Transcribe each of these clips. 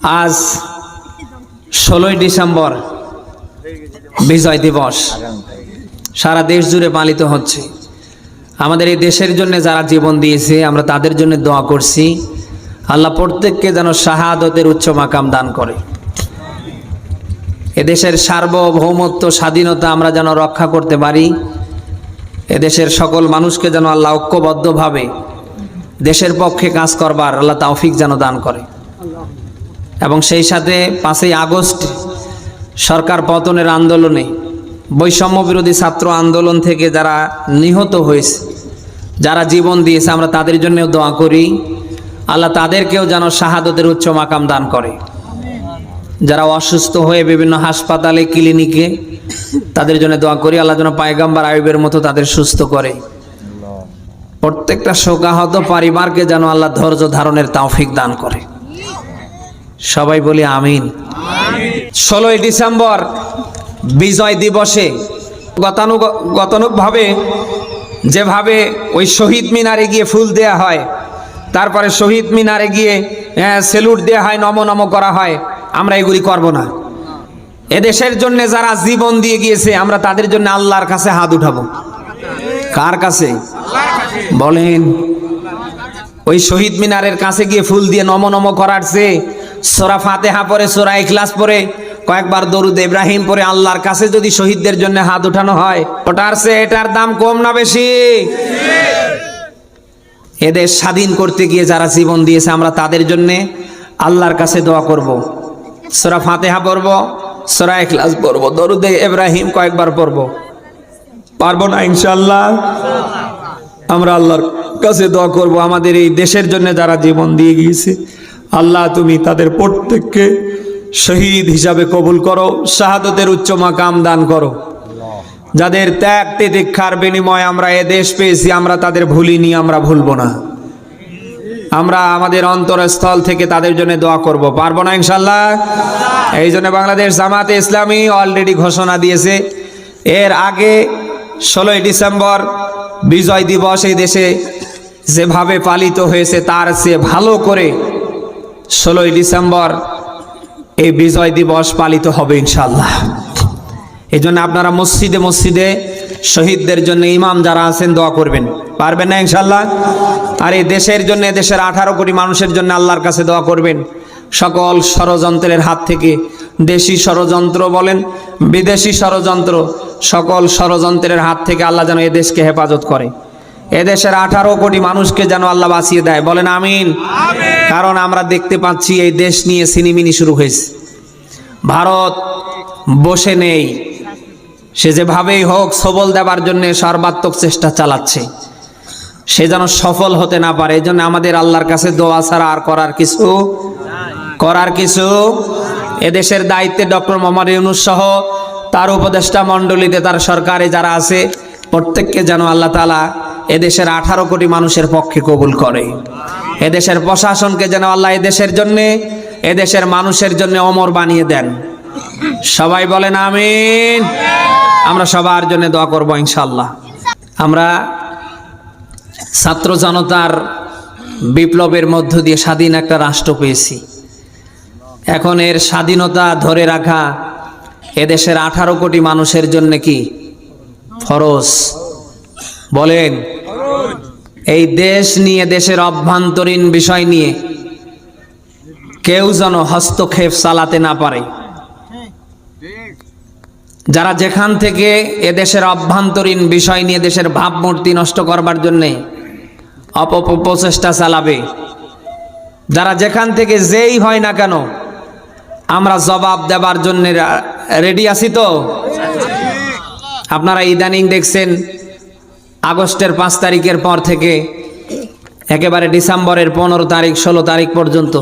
আজ ষোলোই ডিসেম্বর বিজয় দিবস। সারা দেশ জুড়ে পালিত হচ্ছে। আমাদের এই দেশের জন্য যারা জীবন দিয়েছে, আমরা তাদের জন্য দোয়া করছি। আল্লাহ প্রত্যেককে যেন শাহাদতের উচ্চ মাকাম দান করে। এদেশের সার্বভৌমত্ব, স্বাধীনতা আমরা যেন রক্ষা করতে পারি। এদেশের সকল মানুষকে যেন আল্লাহ ঐক্যবদ্ধভাবে দেশের পক্ষে কাজ করবার আল্লাহ তাওফিক যেন দান করে। এবং সেই সাথে পাঁচই আগস্ট সরকার পতনের আন্দোলনে বৈষম্য বিরোধী ছাত্র আন্দোলন থেকে যারা নিহত হয়েছে, যারা জীবন দিয়েছে, আমরা তাদের জন্যও দোয়া করি। আল্লাহ তাদেরকেও যেন শাহাদতের উচ্চ মাকাম দান করে। যারা অসুস্থ হয়ে বিভিন্ন হাসপাতালে, ক্লিনিকে, তাদের জন্য দোয়া করি। আল্লাহ যেন পায়গাম্বার আয়ুবের মতো তাদের সুস্থ করে। প্রত্যেকটা শোকাহত পরিবারকে যেন আল্লাহ ধৈর্য ধারণের তাওফিক দান করে। সবাই বলি আমিন। ষোলোই ডিসেম্বর বিজয় দিবসে গতানুগ, গতানুগভাবে যেভাবে ওই শহীদ মিনারে গিয়ে ফুল দেয়া হয়, তারপরে শহীদ মিনারে গিয়ে সেলুট দেওয়া হয়, নম নম করা হয়, আমরা এগুলি করব না। এদেশের জন্য যারা জীবন দিয়ে গিয়েছে, আমরা তাদের জন্য আল্লাহর কাছে হাত উঠাবো। কার কাছে? বলেন। ওই শহীদ মিনারের কাছে গিয়ে ফুল দিয়ে নম নম করার চেয়ে সোরা ফাতেহা পরে সোরা ইখলাস পরে কয়েকবার দরুদ ইব্রাহিম পরে আল্লাহর কাছে যদি শহীদদের জন্য হাত উঠানো হয়, ওটার সে এটার দাম কম না বেশি? এদের স্বাধীন করতে গিয়ে যারা জীবন দিয়েছে, আমরা তাদের জন্যে আল্লাহর কাছে দোয়া করব। সোরা ফাতেহা পড়ব, সোরা ইখলাস পড়ব, দরুদে ইব্রাহিম কয়েকবার পড়ব। পারব না ইনশাল্লাহ আমরা আল্লাহর কাছে দোয়া করব। আমাদের এই দেশের জন্য যারা জীবন দিয়ে গিয়েছে আল্লাহ তুমি তাদের প্রত্যেককে শহীদ হিসাবে কবুল করো, শাহাদতের উচ্চ মাকাম দান করো। যাদের ত্যাগ তিতিক্ষার বিনিময়ে আমরা এ দেশ পেয়েছি, আমরা তাদের ভুলিনি, আমরা ভুলবো না। আমরা আমাদের অন্তরস্থল থেকে তাদের জন্য দোয়া করব। পারব না ইনশাল্লাহ এই জন্য বাংলাদেশ জামাতে ইসলামী অলরেডি ঘোষণা দিয়েছে, এর আগে ষোলোই ডিসেম্বর বিজয় দিবস এই দেশে যেভাবে পালিত হয়েছে, তার চেয়ে ভালো করে ষোলোই ডিসেম্বর এই বিজয় দিবস পালিত হবে ইনশাল্লাহ এই জন্য আপনারা মসজিদে মসজিদে শহীদদের জন্য ইমাম যারা আছেন দোয়া করবেন। পারবেন না ইনশাল্লাহ আর এই দেশের জন্য দেশের আঠারো কোটি মানুষের জন্য আল্লাহর কাছে দোয়া করবেন। সকল ষড়যন্ত্রের হাত থেকে দেশি ষড়যন্ত্র বলেন, বিদেশি ষড়যন্ত্র, সকল ষড়যন্ত্রের হাত থেকে আল্লাহ যেন এ দেশকে হেফাজত করে। এদেশের আঠারো কোটি মানুষকে যেন আল্লাহ বাঁচিয়ে দেয়। বলেন আমিন। কারণ আমরা দেখতে পাচ্ছি এই দেশ নিয়ে সিনিমিনি শুরু হয়েছে। ভারত বসে নেই। সে যেভাবেই হোক সবল দেবার জন্য সর্বাত্মক চেষ্টা চালাচ্ছে। সে যেন সফল হতে না পারে এই জন্য আমাদের আল্লাহর কাছে দোয়া ছাড়া আর করার কিছু করার কিছু এদেশের দায়িত্বে ডক্টর মোহাম্মদ ইউনুস সহ তার উপদেষ্টা মণ্ডলীতে তার সরকারে যারা আছে প্রত্যেককে যেন আল্লাহ তালা এদেশের আঠারো কোটি মানুষের পক্ষে কবুল করে। এদেশের প্রশাসনকে যেন আল্লাহ এদেশের জন্যে, এদেশের মানুষের জন্য অমর বানিয়ে দেন। সবাই বলেন আমিন। আমরা সবার জন্য দোয়া করব ইনশাল্লাহ আমরা ছাত্র জনতার বিপ্লবের মধ্য দিয়ে স্বাধীন একটা রাষ্ট্র পেয়েছি। এখন এর স্বাধীনতা ধরে রাখা এদেশের আঠারো কোটি মানুষের জন্য কি ফরজ? বলেন। এই দেশ নিয়ে, দেশের অভ্যন্তরীণ বিষয় নিয়ে কেউ যেন হস্তক্ষেপ চালাতে না পারে। যারা যেখান থেকে এদেশের অভ্যন্তরীণ বিষয় নিয়ে, দেশের ভাবমূর্তি নষ্ট করবার জন্যে অপপ্রচেষ্টা চালাবে, যারা যেখান থেকে যেই হয় না কেন, আমরা জবাব দেবার জন্য রেডি আছি তো? আপনারা ইদানিং দেখছেন আগস্টের পাঁচ তারিখের পর থেকে একেবারে ডিসেম্বরের পনেরো তারিখ, ষোলো তারিখ পর্যন্ত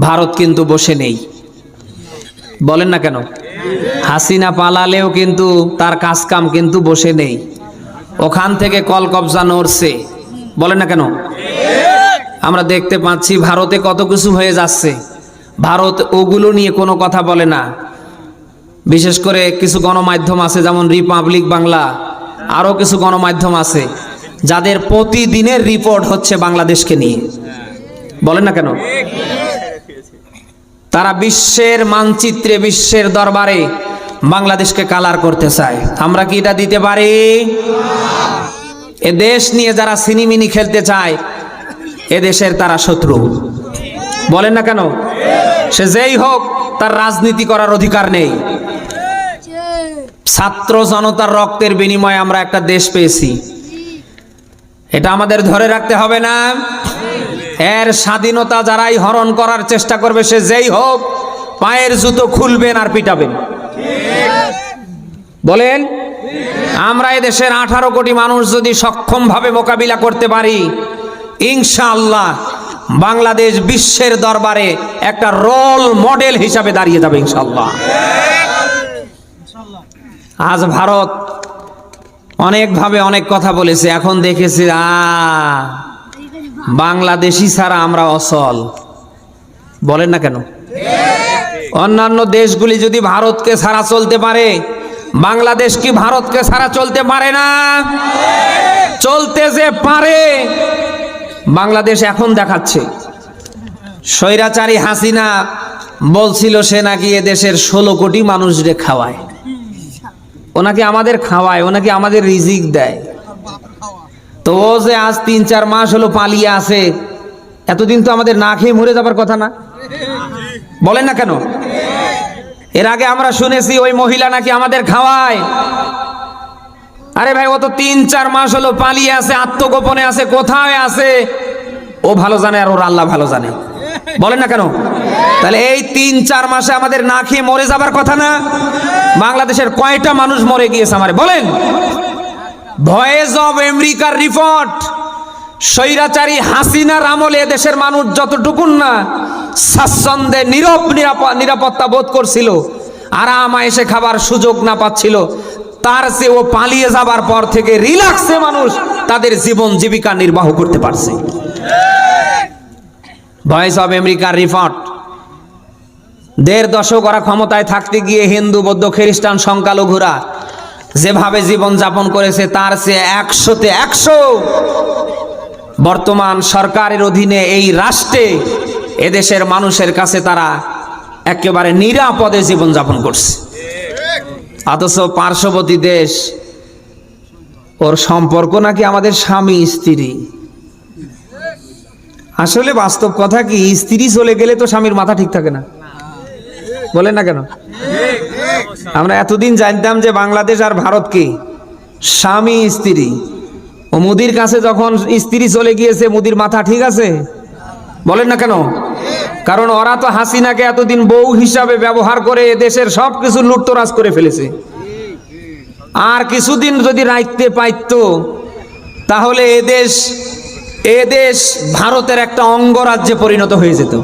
ভারত কিন্তু বসে নেই। বলেন না কেন? হাসিনা পালালেও কিন্তু তার কাজ কাম কিন্তু বসে নেই। ওখান থেকে কল কবজা নড়ছে। বলেন না কেন? আমরা দেখতে পাচ্ছি ভারতে কত কিছু হয়ে যাচ্ছে। ভারত ওগুলো নিয়ে কোনো কথা বলে না। বিশেষ করে কিছু গণমাধ্যম আছে, যেমন রিপাবলিক বাংলা আরও কিছু গণমাধ্যম আছে যাদের প্রতিদিনের রিপোর্ট হচ্ছে বাংলাদেশকে নিয়ে। বলেন না কেন? তারা বিশ্বের মানচিত্রে, বিশ্বের দরবারে বাংলাদেশকে কালার করতে চায়। আমরা কি এটা দিতে পারি? এ দেশ নিয়ে যারা সিনিমিনি খেলতে চায় এ দেশের তারা শত্রু। বলেন না কেন? সে যেই হোক, তার রাজনীতি করার অধিকার নেই। ছাত্র জনতার রক্তের বিনিময়ে আমরা একটা দেশ পেয়েছি। এটা আমাদের ধরে রাখতে হবে না। এর স্বাধীনতা যারাই হরণ করার চেষ্টা করবে, সে যেই হোক, পায়ের জুতো খুলবেন আর পিটাবেন। বলেন, আমরা এদেশের আঠারো কোটি মানুষ যদি সক্ষমভাবে মোকাবিলা করতে পারি, ইনশাআল্লাহ বাংলাদেশ বিশ্বের দরবারে একটা রোল মডেল হিসাবে দাঁড়িয়ে যাবে ইনশাআল্লাহ। আজ ভারত অনেকভাবে অনেক কথা বলেছে, এখন দেখেছি, আ, বাংলাদেশি ছাড়া আমরা অসল। বলেন না কেন? অন্যান্য দেশগুলি যদি ভারতকে ছাড়া চলতে পারে, বাংলাদেশ কি ভারতকে ছাড়া চলতে পারে না? চলতে যে পারে, বাংলাদেশ এখন দেখাচ্ছে। স্বৈরাচারী হাসিনা বলছিল, সে নাকি এদেশের ষোলো কোটি মানুষরে খাওয়ায়। ওনাকে আমাদের খাওয়ায়, ওনাকে আমাদের রিজিক দেয়। তো ও যে আজ তিন চার মাস হলো পালিয়ে আছে, এতদিন তো আমাদের না খেয়ে মরে যাবার কথা না? বলেন না কেন? এর আগে আমরা শুনেছি ওই মহিলা নাকি আমাদের খাওয়ায়। আরে ভাই, ও তো তিন চার মাস হলো পালিয়ে আছে, আত্মগোপনে আছে, কোথায় আছে? ও ভালো জানে আর ওর আল্লাহ ভালো জানে। বলেন না কেন? তাহলে এই তিন, চার মাসে আমাদের না খেয়ে মরে যাবার কথা না। বাংলাদেশের কয়টা মানুষ মরে গিয়েছে আমারে বলেন? ভয়েস অব আমেরিকার রিপোর্ট। স্বৈরাচারী হাসিনার আমলে দেশের মানুষ যতটুকুন না, স্বাচ্ছন্দ্যে নীরব নিরাপ- নিরাপত্তা বোধ করছিল। আরাম এসে খাবার সুযোগ না পাচ্ছিল। তার সে ও পালিয়ে যাবার পর থেকে রিল্যাক্সে মানুষ তাদের জীবন জীবিকা নির্বাহ করতে পারছে। ভয়েস অব আমেরিকার রিপোর্ট। দেড় দশক ওরা ক্ষমতায় থাকতে গিয়ে হিন্দু, বৌদ্ধ, খ্রিস্টান সংখ্যালঘুরা যেভাবে জীবন যাপন করেছে, তার সে একশোতে একশো। বর্তমান সরকারের অধীনে এই রাষ্ট্রে এদেশের মানুষের কাছে তারা একেবারে নিরাপদে জীবন যাপন করছে। অথচ পার্শ্ববর্তী দেশ, ওর সম্পর্ক নাকি আমাদের স্বামী, স্ত্রী। আসলে বাস্তব কথা কি, স্ত্রী চলে গেলে তো স্বামীর মাথা ঠিক থাকে না। বলেন না কেন? আমরা এতদিন জানতাম যে বাংলাদেশ আর ভারত কি? স্বামী, স্ত্রী। ও মুদির কাছে যখন স্ত্রী চলে গিয়েছে, মুদির মাথা ঠিক আছে? বলেন না কেন? কারণ ওরা তো হাসিনাকে এতদিন বউ হিসাবে ব্যবহার করে দেশের সব কিছু লুটতরাজ করে ফেলেছে। আর কিছুদিন যদি রাখতে পাইতো, তাহলে এদেশ এদেশ ভারতের একটা অঙ্গরাজ্যে পরিণত হয়ে যেত।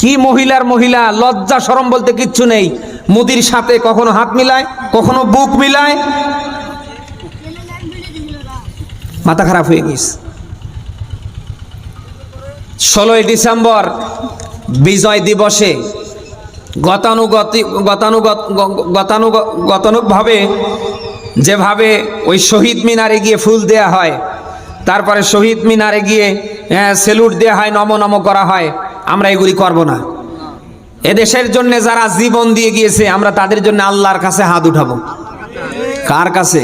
কি মহিলার মহিলা, লজ্জা সরম বলতে কিচ্ছু নেই। মুদির সাথে কখনো হাত মিলায়, কখনো বুক মিলায়। মাথা খারাপ হয়ে গেছে। ষোলোই ডিসেম্বর, বিজয় দিবসে গতানুগতি, গতানুগত, গতানুগ, গতানুগভাবে যেভাবে ওই শহীদ মিনারে গিয়ে ফুল দেয়া হয়, তারপরে শহীদ মিনারে গিয়ে সেলুট দেওয়া হয়, নম নম করা হয়। আমরা এগুলি করব না। এদেশের জন্য যারা জীবন দিয়ে গিয়েছে, আমরা তাদের জন্য আল্লাহর কাছে হাত উঠাবো। কার কাছে?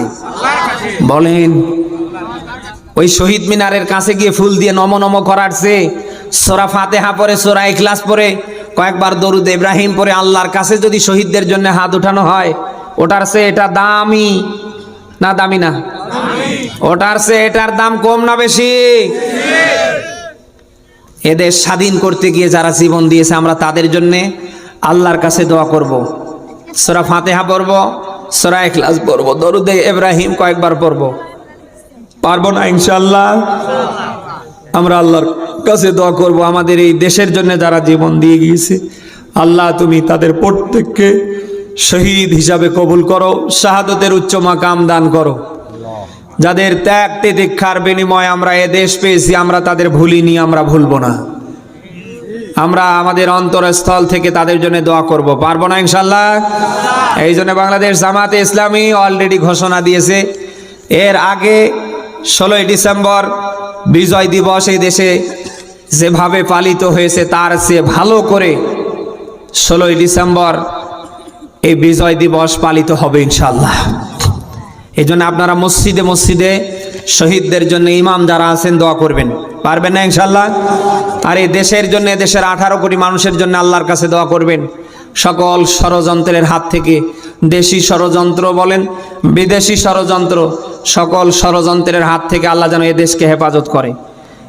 বলেন, ওই শহীদ মিনারের কাছে গিয়ে ফুল দিয়ে নম নম করার চেয়ে, সোরা ফাতেহা পরে সোরা ইখলাস পরে কয়েকবার দরুদ ইব্রাহিম পরে আল্লাহর কাছে যদি শহীদদের জন্য হাত উঠানো হয়, ওটার সে এটা দামি না দামি না? ওটার সে এটার দাম কম না বেশি? এদের স্বাধীন করতে গিয়ে যারা জীবন দিয়েছে, আমরা তাদের জন্য আল্লাহর কাছে দোয়া করব। সোরা ফাতেহা পড়ব, সোরা এখলাস পড়ব দরুদে ইব্রাহিম কয়েকবার পড়ব। পারব না ইনশাল্লাহ আমরা আল্লাহর কাছে দোয়া করব, আমাদের এই দেশের জন্য যারা জীবন দিয়ে গিয়েছে, আল্লাহ তুমি তাদের প্রত্যেককে শহীদ হিসাবে কবুল করো, শাহাদতের উচ্চ মাকাম দান করো। যাদের ত্যাগ তিতিক্ষার বিনিময়ে আমরা এ দেশ পেয়েছি, আমরা তাদের ভুলিনি, আমরা ভুলবো না। আমরা আমাদের অন্তরস্থল থেকে তাদের জন্য দোয়া করব। পারব না ইনশাল্লাহ? এই জন্য বাংলাদেশ জামাতে ইসলামী অলরেডি ঘোষণা দিয়েছে। এর আগে ষোলোই ডিসেম্বর বিজয় দিবস এই দেশে যেভাবে পালিত হয়েছে, তার চেয়ে ভালো করে ষোলোই ডিসেম্বর এই বিজয় দিবস পালিত হবে ইনশাল্লাহ। এই জন্য আপনারা মসজিদে মসজিদে শহীদদের জন্য ইমাম যারা আছেন দোয়া করবেন। পারবেন না ইনশাল্লাহ আর এই দেশের জন্য দেশের আঠারো কোটি মানুষের জন্য আল্লাহর কাছে দোয়া করবেন। সকল ষড়যন্ত্রের হাত থেকে দেশি ষড়যন্ত্র বলেন বিদেশি ষড়যন্ত্র সকল ষড়যন্ত্রের হাত থেকে আল্লাহ যেন এ দেশকে হেফাজত করে।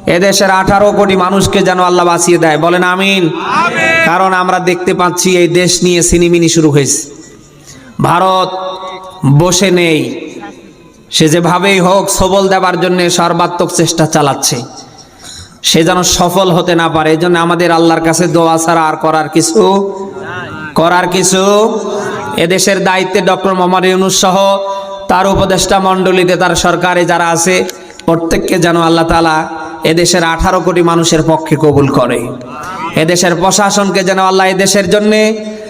এদেশের আঠারো কোটি মানুষকে যেন আল্লাহ বাঁচিয়ে দেয়। বলেন আমিন। কারণ আমরা দেখতে পাচ্ছি এই দেশ নিয়ে সিনিমিনি শুরু হয়েছে। ভারত বসে নেই। সে যেভাবেই হোক সবল দেবার জন্য সর্বাত্মক চেষ্টা চালাচ্ছে। সে যেন সফল হতে না পারে এই জন্য আমাদের আল্লাহর কাছে দোয়া ছাড়া আর করার কিছু করার কিছু এদেশের দায়িত্বে ডক্টর মোহাম্মদ ইউনুস সহ তার উপদেষ্টা মণ্ডলীতে তার সরকারে যারা আছে, প্রত্যেককে যেন আল্লাহ তালা এদেশের আঠারো কোটি মানুষের পক্ষে কবুল করে। এদেশের প্রশাসনকে যেন আল্লাহ এদেশের জন্যে,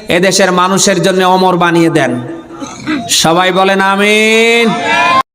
এদেশের মানুষের জন্য অমর বানিয়ে দেন। সবাই বলেন আমিন।